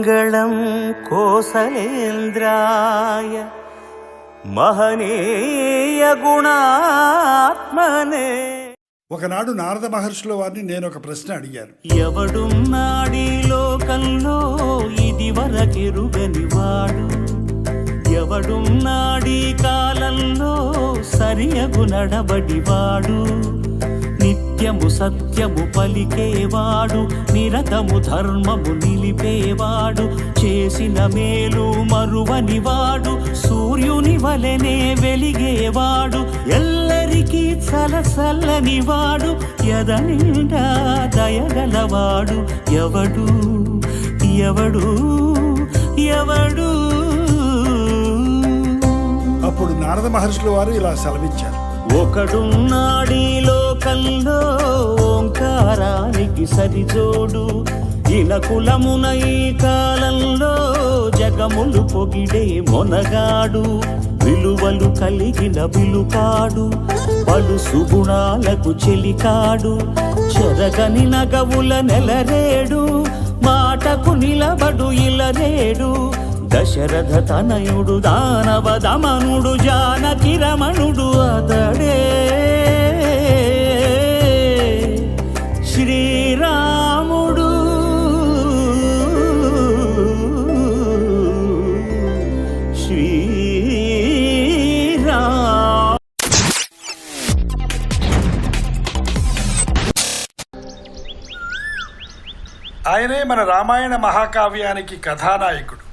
मङ्गलं कोसलेन्द्राय महनीयगुणात्मने ఒకనాడు నారద మహర్షుల వారిని నేను ఒక ప్రశ్న అడిగాను ఎవడున్నాడీ లోకంలో ఇది వరకెరుగని వాడు ఎవడున్నాడీ కాలంలో సరియగు నడబడివాడు నిత్యము సత్యము పలికేవాడు నిరతము ధర్మము నిలిపేవాడు చేసిన మేలు మరువనివాడు సూర్యుని వలెనే వెలిగేవాడు ఎల్లరికీ చలసల్లనివాడు ఎదనిండా దయగలవాడు ఎవడు ఎవడు ఎవడు. అప్పుడు నారద మహర్షుల వారు ఇలా సెలవిచ్చారు. ఒకడున్నాడీ లోకంలో ఓంకారానికి సరిజోడు. ఇనకులమున ఈ కాలంలో జగములు పొగిడే మొనగాడు. విలువలు కలిగిన విలుకాడు పలు సుగుణాలకు చెలికాడు. చెరగని నగవుల నెలరేడు మాటకు నిలబడు ఇలరేడు దశరథ తనయుడు దానవ దమనుడు జానకి రమణుడు అతడే. శ్రీరాముడు. శ్రీరామ్ ఆయనే మన రామాయణ మహాకావ్యానికి కథానాయకుడు.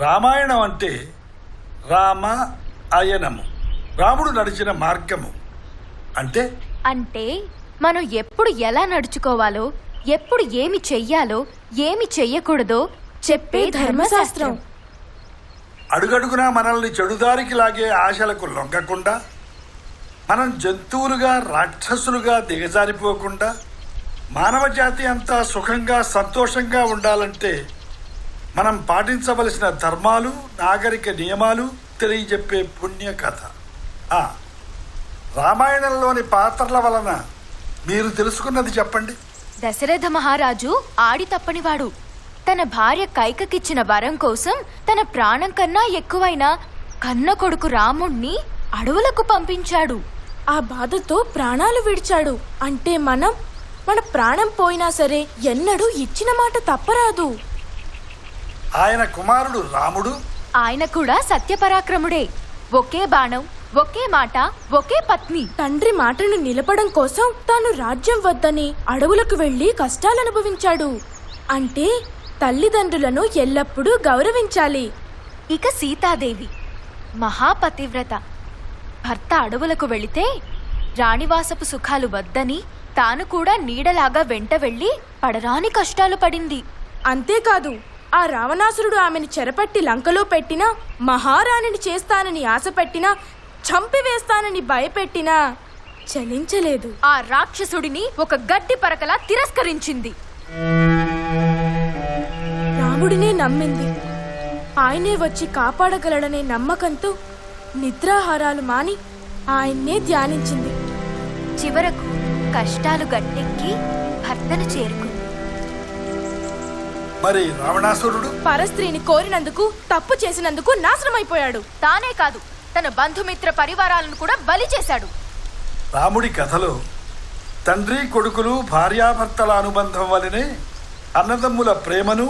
రామాయణం అంటే రామ అయనము. రాముడు నడిచిన మార్గము అంటే? అంటే మనం ఎప్పుడు ఎలా నడుచుకోవాలో ఎప్పుడు ఏమి చెయ్యాలో ఏమి చెయ్యకూడదో చెప్పే ధర్మశాస్త్రం. అడుగడుగునా మనల్ని చెడుదారికి లాగే ఆశలకు లొంగకుండా మనం జంతువులుగా రాక్షసులుగా దిగజారిపోకుండా మానవ జాతి అంతా సుఖంగా సంతోషంగా ఉండాలంటే మనం పాటించవలసిన ధర్మాలు నాగరిక నియమాలు తెలియజెప్పే పుణ్య కథ ఆ, రామాయణంలోని పాత్రల వలన మీరు తెలుసుకున్నది చెప్పండి. దశరథ మహారాజు ఆడి తప్పనివాడు. తన భార్య కైకకిచ్చిన వరం కోసం తన ప్రాణం కన్నా ఎక్కువైన కన్న కొడుకు రాముణ్ణి అడవులకు పంపించాడు. ఆ బాధతో ప్రాణాలు విడిచాడు. అంటే మనం మన ప్రాణం పోయినా సరే ఎన్నడూ ఇచ్చిన మాట తప్పరాదు. ఆయన కుమారుడు రాముడు. ఆయన కూడా సత్యపరాక్రముడే. ఒకే బాణం ఒకే మాట ఒకే పత్ని. తండ్రి మాటను నిలపడం కోసం తాను రాజ్యం వద్దని అడవులకు వెళ్ళి కష్టాలు అనుభవించాడు అంటే తల్లిదండ్రులను ఎల్లప్పుడూ గౌరవించాలి. ఇక సీతాదేవి మహాపతివ్రత. భర్త అడవులకు వెళితే రాణివాసపు సుఖాలు వద్దని తాను కూడా నీడలాగా వెంట వెళ్ళి పడరాని కష్టాలు పడింది. అంతేకాదు ఆ రావణాసురుడు ఆమెను చెరపట్టి లంకలో పెట్టినా మహారాణిని చేస్తానని ఆశపెట్టినా చంపివేస్తానని భయపెట్టినా చలించలేదు. ఆ రాక్షసుడిని ఒక గడ్డి పరకలా తిరస్కరించింది. రాముడినే నమ్మింది. ఆయనే వచ్చి కాపాడగలడనే నమ్మకంతో నిద్రాహారాలు మాని ఆయన్నే ధ్యానించింది. చివరకు కష్టాలు గట్టెక్కి భర్తను చేరుకుంది. మరి రావణాసురుడు? పరస్త్రీని కోరినందుకు తప్పు చేసినందుకు నాశనమైపోయాడు. తానే కాదు తన బంధుమిత్ర పరివారాలను కూడా బలి చేశాడు. రాముడి కథలో తండ్రి కొడుకులు భార్యాభర్తల అనుబంధం వలనే అన్నదమ్ముల ప్రేమను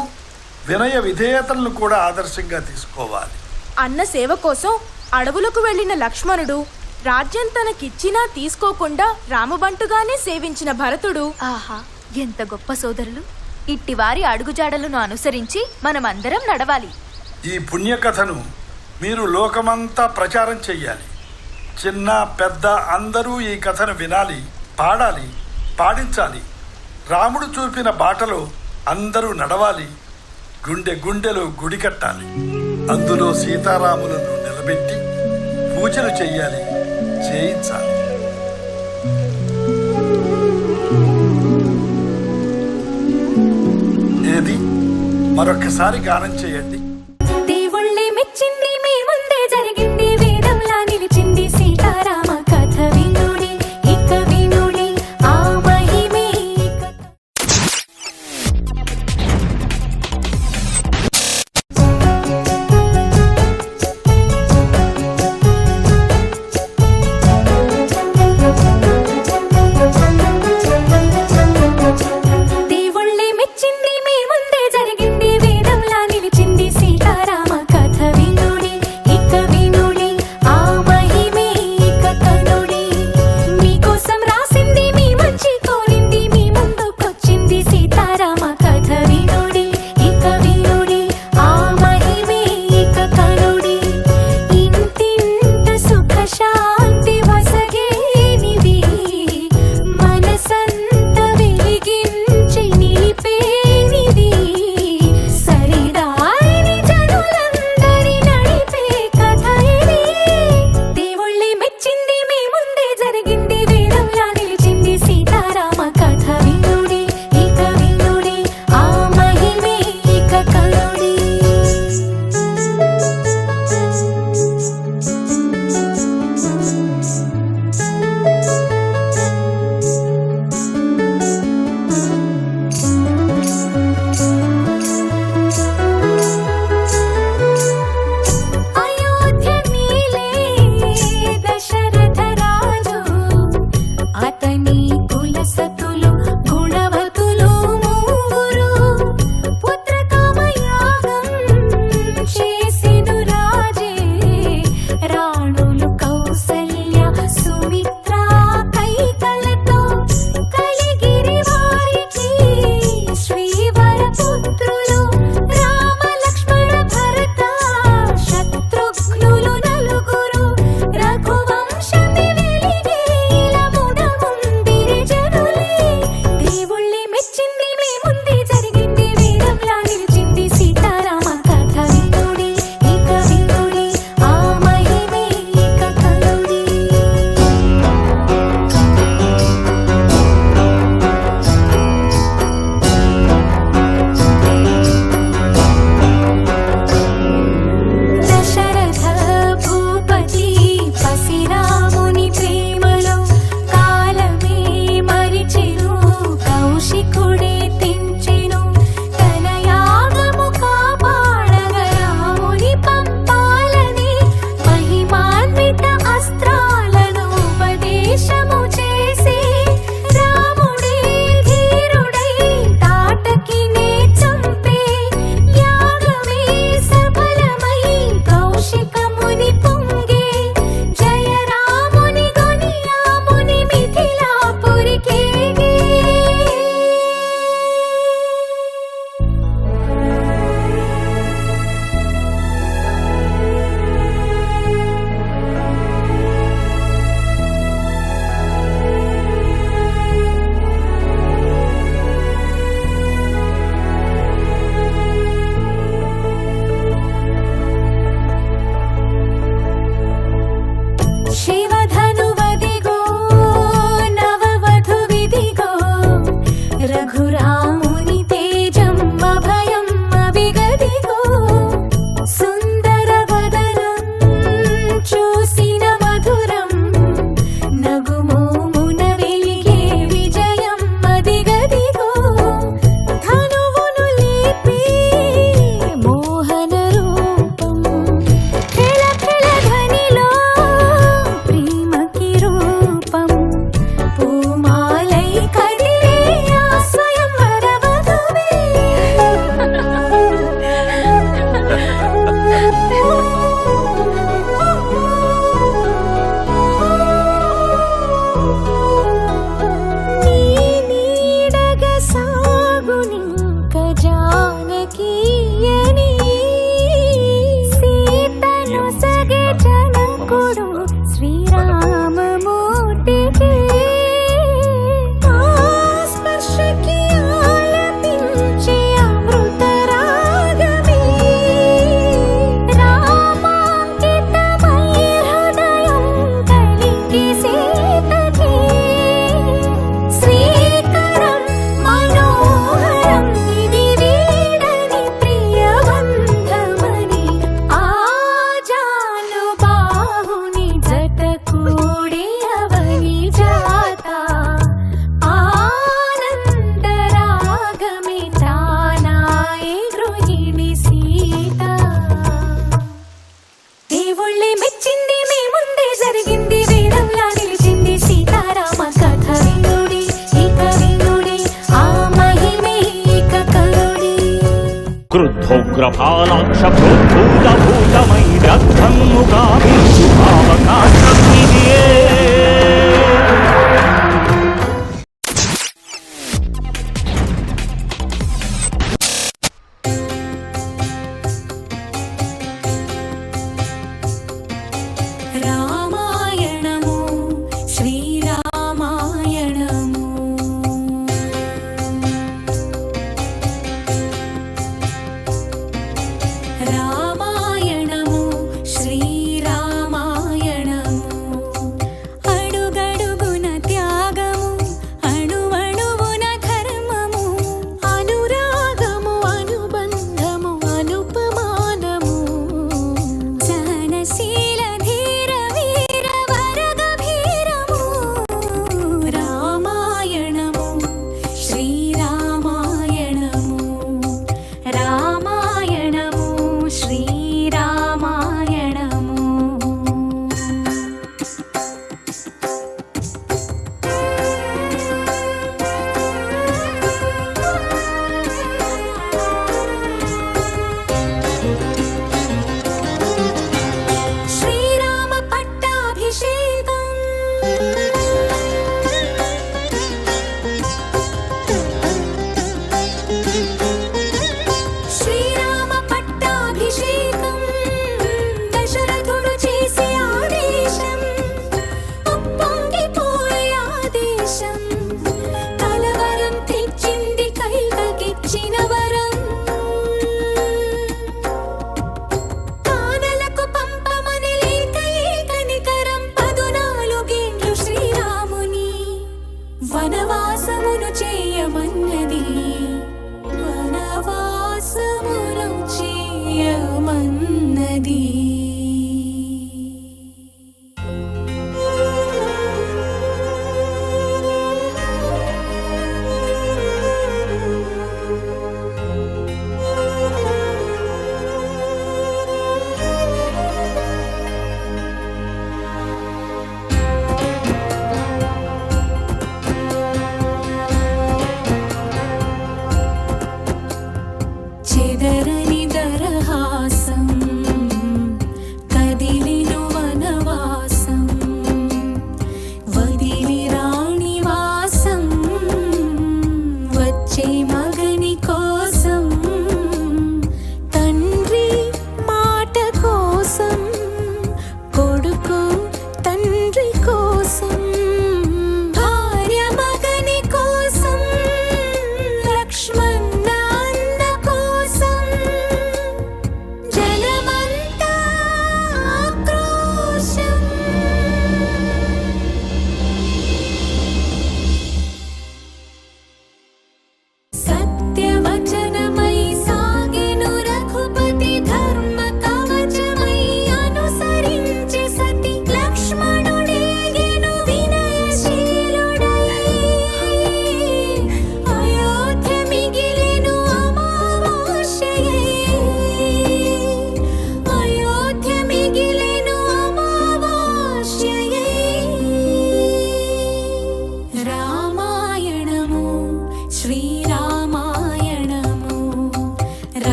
వినయ విధేయతలను కూడా ఆదర్శంగా తీసుకోవాలి. అన్న సేవ కోసం అడవులకు వెళ్ళిన లక్ష్మణుడు రాజ్యం తనకిచ్చినా తీసుకోకుండా రామబంటుగానే సేవించిన భరతుడు. ఆహా ఎంత గొప్ప సోదరులు. ఇట్టివారి అడుగుజాడలను అనుసరించి మనమందరం నడవాలి. ఈ పుణ్యకథను మీరు లోకమంతా ప్రచారం చెయ్యాలి. చిన్న పెద్ద అందరూ ఈ కథను వినాలి పాడాలి పాడించాలి. రాముడు చూపిన బాటలో అందరూ నడవాలి. గుండె గుండెలో గుడి కట్టాలి. అందులో సీతారాములను నిలబెట్టి పూజలు చెయ్యాలి చేయించాలి. ఏది మరొక్కసారి గానం చేయండి. ఉగ్రపాలాక్ష భూత భూతమై రథం ముగామి శుభావకాశ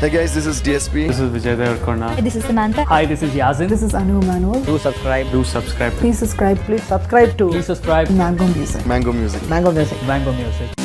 Hey guys, this is DSP. This is Vijay Devarkonda. This is Samantha. Hi, this is Yasin. This is Anu Manuel. Do subscribe. Do subscribe. Please subscribe. Please subscribe to. Please subscribe. Mango Music. Mango Music. Mango Music. Mango Music.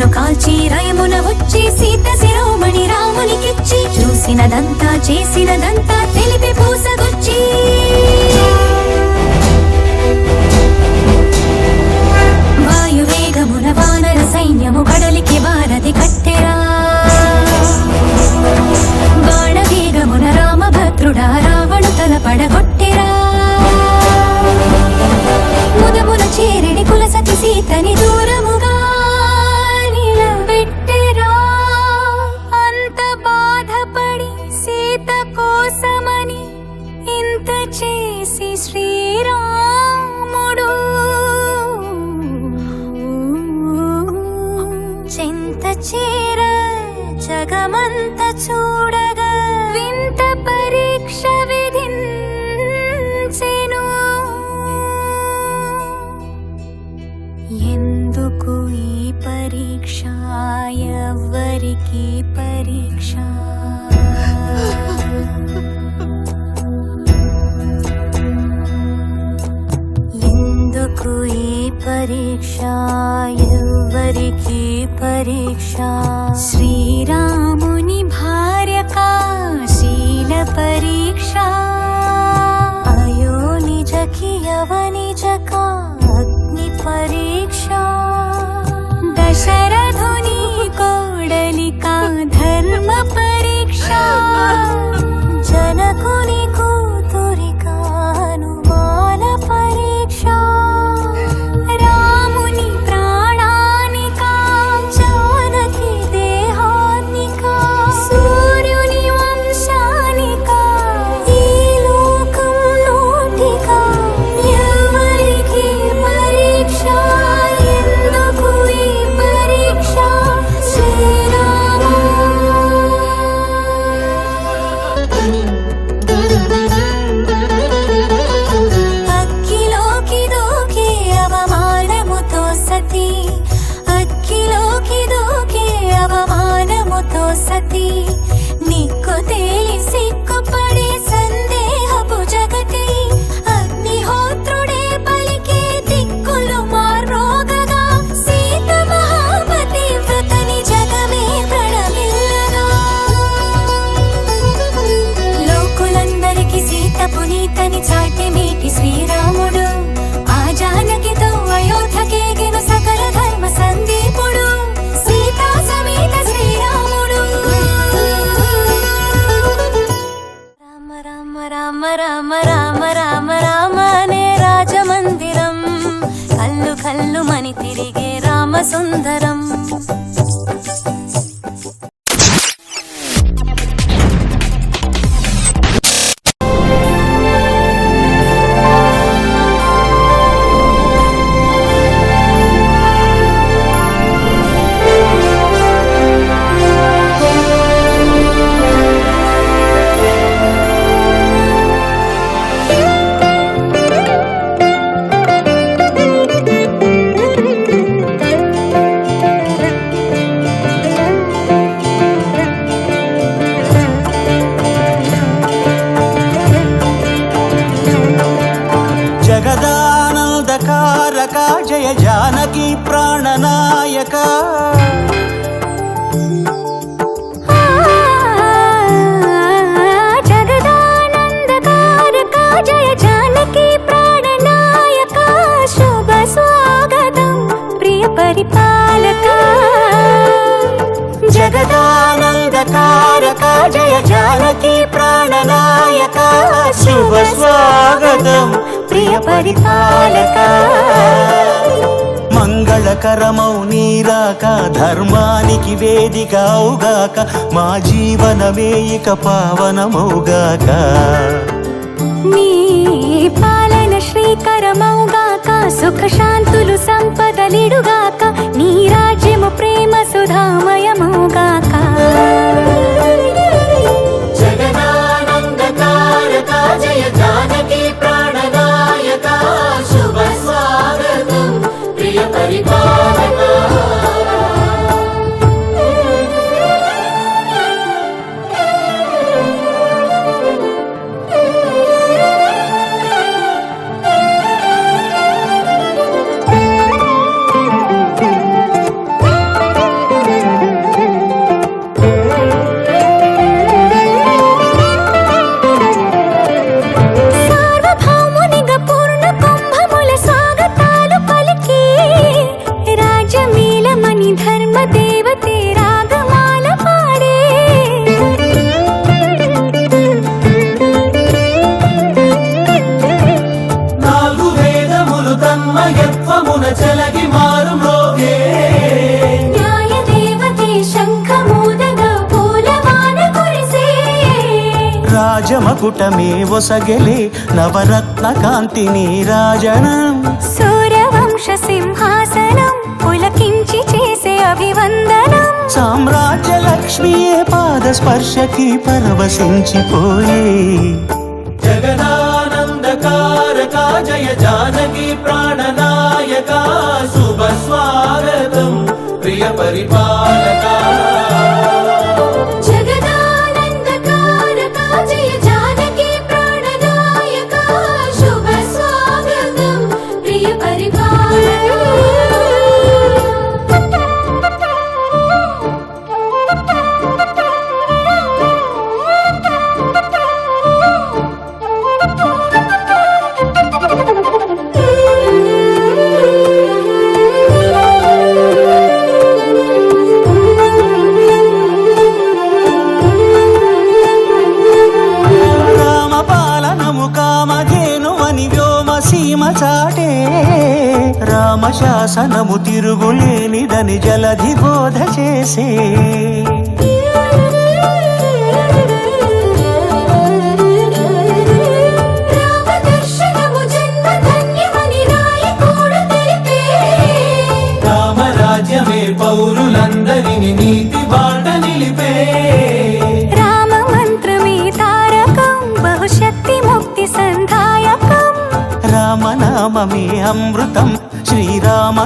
సీతను కాల్చి రైమున వచ్చి సీత శిరోమణి రామునికిచ్చి చూసినదంతా చేసినదంతా తెలిపి పూసగొచ్చి. ఎందుకు ఈ పరీక్ష? ఎవరికి పరీక్ష. శ్రీరామ్ స్వాగతం. ప్రియ పరిపాలక. మంగళకరమౌ నీరాక ధర్మానికి వేదిక అవుగాక మా జీవన వేయిక పావనమౌగాక. నీ పాలన శ్రీకరమౌగాక సుఖ శాంతులు సంపదలిడుగాక నీ రాజ్యము ప్రేమ సుధామయమౌగాక. ప్రియ రాజమకుటమే ఒసగెలే నవరత్న కాంతిని రాజనం. సూర్యవంశ సింహాసనం పులకించి చేసే అభివందనం. సామ్రాజ్య లక్ష్మియే పాద స్పర్శకి పరవశించిపోయే. జగదానందకారక జయ జానకి ప్రాణనాయక శుభ స్వాగతం. ప్రియ పరిపాలక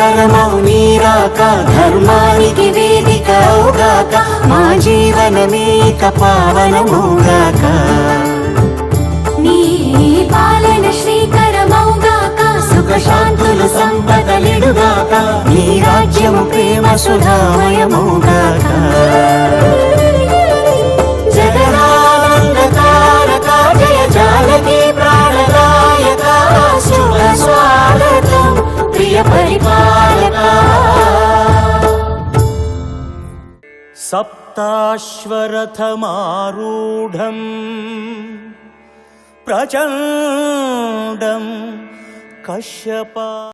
మంగళకరమౌ నీరాక ధర్మానికి వేదిక అవుగాక మా జీవనమేక పావనముగాక నీ పాలన శ్రీకరమౌగాక సుఖ శాంతులు సంపదలిడుగాక నీ రాజ్యము ప్రేమ సుధామయముగాక. జగదానందకారక జయ జానకి ప్రాణదాయక శుభ స్వాగతం. ప్రియ పరిపాలక సప్తాశ్వరథమారూఢం ప్రచండం కశ్యప